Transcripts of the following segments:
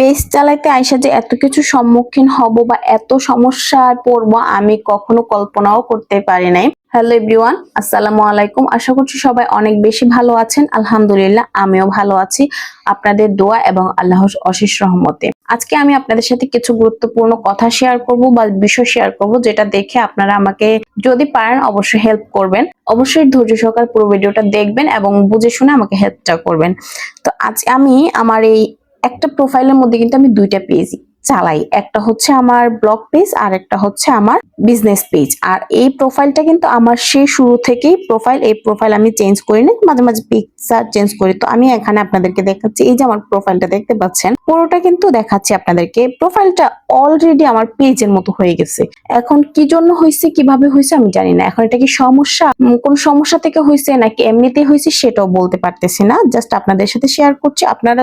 Page চালাইতে আইসা যে এত কিছু সম্মুখীন হব বা এত সমস্যায় পড়ব, আমি কখনো কল্পনাও করতে পারি নাই। হ্যালো এভরিওয়ান আসসালামু আলাইকুম। আশা করছি সবাই অনেক বেশি ভালো আছেন। আলহামদুলিল্লাহ, আমিও ভালো আছি। আপনাদের দোয়া এবং আল্লাহর অশেষ রহমতে। আজকে আমি আপনাদের সাথে কিছু গুরুত্বপূর্ণ কথা শেয়ার করব বা বিষয় শেয়ার করব, যেটা দেখে আপনারা আমাকে যদি পারেন অবশ্যই হেল্প করবেন। অবশ্যই ধৈর্য সহকারে পুরো ভিডিওটা দেখবেন এবং বুঝে শুনে আমাকে হেল্পটা করবেন। তো আজ আমি আমার এই একটা প্রোফাইলের মধ্যে কিন্তু আমি দুইটা পেজ চালাই। একটা হচ্ছে আমার ব্লগ পেজ আর একটা হচ্ছে আমার বিজনেস পেজ আর এই প্রোফাইলটা কিন্তু আমার সেই শুরু থেকেই প্রোফাইল এই প্রোফাইল আমি চেঞ্জ করি না মাঝে মাঝে পিকচার চেঞ্জ করি। তো আমি এখানে আপনাদেরকে দেখাচ্ছি, এই যে আমার প্রোফাইলটা দেখতে পাচ্ছেন, পুরোটা কিন্তু দেখাচ্ছি আপনাদেরকে। প্রোফাইলটা অলরেডি আমার পেজের মতো হয়ে গেছে। এখন কি জন্য হয়েছে কীভাবে হয়েছে আমি জানি না। এখন এটা কি সমস্যা? কোন সমস্যা থেকে হয়েছে নাকি এমনিতে হয়েছে সেটাও বলতে পারতেছি না। জাস্ট আপনাদের সাথে শেয়ার করছি। আপনারা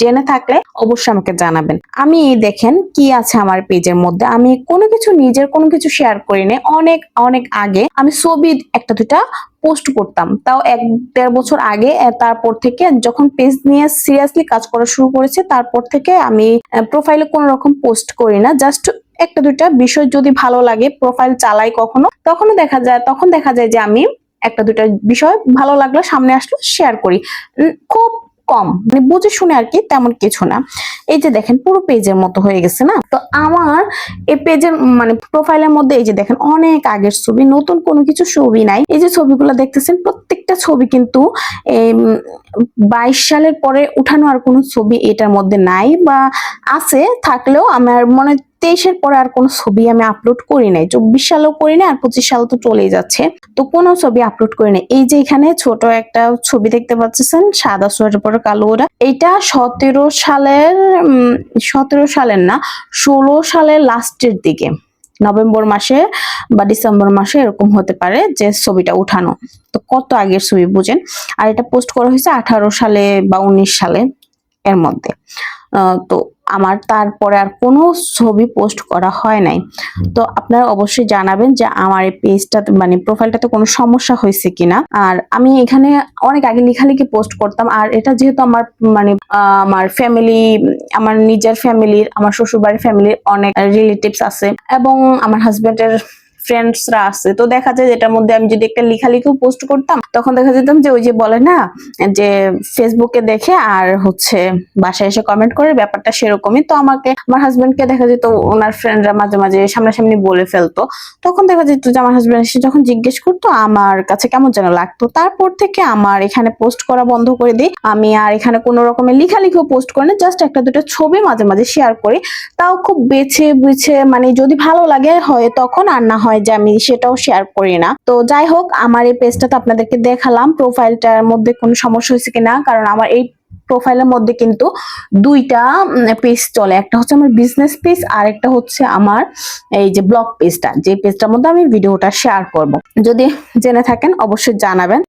জেনে থাকলে অবশ্যই আমাকে জানাবেন। আমি দেখেন কি আছে আমার পেজের মধ্যে। আমি কোনো কিছু নিজের কোনো কিছু শেয়ার করি না অনেক অনেক আগে আমি ছবি একটা দুটা পোস্ট করতাম। তাও এক দেড় বছর আগে তারপর থেকে যখন পেজ নিয়ে সিরিয়াসলি কাজ করা শুরু করেছে, তারপর থেকে আমি প্রোফাইলে কোনো রকম পোস্ট করি না। জাস্ট একটা দুটা বিষয় যদি ভালো লাগে প্রোফাইল চালাই কখনো, তখনও দেখা যায়, তখন দেখা যায় যে আমি একটা দুইটা বিষয় ভালো লাগল, সামনে আসলো শেয়ার করি। খুব কম মানে বুঝে শুনে আর কি তেমন কিছু না। এই যে দেখেন, পুরো পেজের মতো হয়ে গেছে না? তো আমার এই পেজের মানে প্রোফাইলের মধ্যে এই যে দেখেন, অনেক আগের ছবি, নতুন কোনো কিছু ছবি নাই। এই যে ছবিগুলো দেখতেছেন, প্রত্যেকটা ছবি কিন্তু বাইশ সালের পরে উঠানো আর কোনো ছবি এটার মধ্যে নাই বা আছে, থাকলেও আমার মনে তেইশের পরে আর কোনো ছবি আমি আপলোড করি নাই। চব্বিশ সালেও করি না আর পঁচিশ সাল তো চলেই যাচ্ছে। তো কোনো ছবি আপলোড করি নাই। এই যে এখানে ছোট একটা ছবি দেখতে পাচ্ছেন, সাদা সোয়েটার পরে কালো ওরা। এটা সতেরো সালের সতেরো সালের না, ষোলো সালের লাস্টের দিকে। নভেম্বর মাসে বা ডিসেম্বর মাসে এরকম হতে পারে যে ছবিটা উঠানো। তো কত আগের ছবি বুঝেন? আর এটা পোস্ট করা হয়েছে আঠারো সালে বা উনিশ সালে এর মধ্যে। তো আমার তারপরে আর কোনো ছবি পোস্ট করা হয় নাই। তো আপনারা অবশ্যই জানাবেন যে আমার এই পেজটা মানে প্রোফাইলটাতে কোনো সমস্যা হয়েছে কিনা। আর আমি এখানে অনেক আগে লেখালেখি পোস্ট করতাম আর এটা যেহেতু আমার মানে আমার ফ্যামিলি আমার নিজের ফ্যামিলির আমার শ্বশুরবাড়ির ফ্যামিলির অনেক রিলেটিভস আছে। এবং আমার হাজবেন্ডের ফ্রেন্ডসরা আছে। তো দেখা যায় যেটার মধ্যে আমি যদি একটা লেখালেখিও পোস্ট করতাম, তখন দেখা যেতাম যে ওই যে বলে না, যে ফেসবুকে দেখে আর হচ্ছে বাসায় এসে কমেন্ট করে, ব্যাপারটা সেরকমই। তো আমাকে, আমার হাজবেন্ডকে দেখা যেত, ওনার ফ্রেন্ডরা মাঝে মাঝে সামনাসামনি বলে ফেলতো। তখন দেখা যেত যে আমার হাজবেন্ড এসে যখন জিজ্ঞেস করতো, আমার কাছে কেমন যেন লাগতো? তারপর থেকে আমার এখানে পোস্ট করা বন্ধ করে দিই। আমি আর এখানে কোনো রকমের লেখালেখিও পোস্ট করি না জাস্ট একটা দুটো ছবি মাঝে মাঝে শেয়ার করি। তাও খুব বেছে বুঝে মানে যদি ভালো লাগে হয় তখন, আর না হয় যে আমি সেটাও শেয়ার করি না। তো যাই হোক, আমার এই পেজটা তো আপনাদেরকে দেখালাম প্রোফাইলটার মধ্যে কোনো সমস্যা হয়েছে কিনা, কারণ আমার এই প্রোফাইলের মধ্যে কিন্তু দুইটা পেজ চলে। একটা হচ্ছে আমার বিজনেস পেজ আর একটা হচ্ছে আমার এই যে ব্লগ পেজটা যে পেজটার মধ্যে আমি ভিডিওটা শেয়ার করব। যদি জেনে থাকেন, অবশ্যই জানাবেন।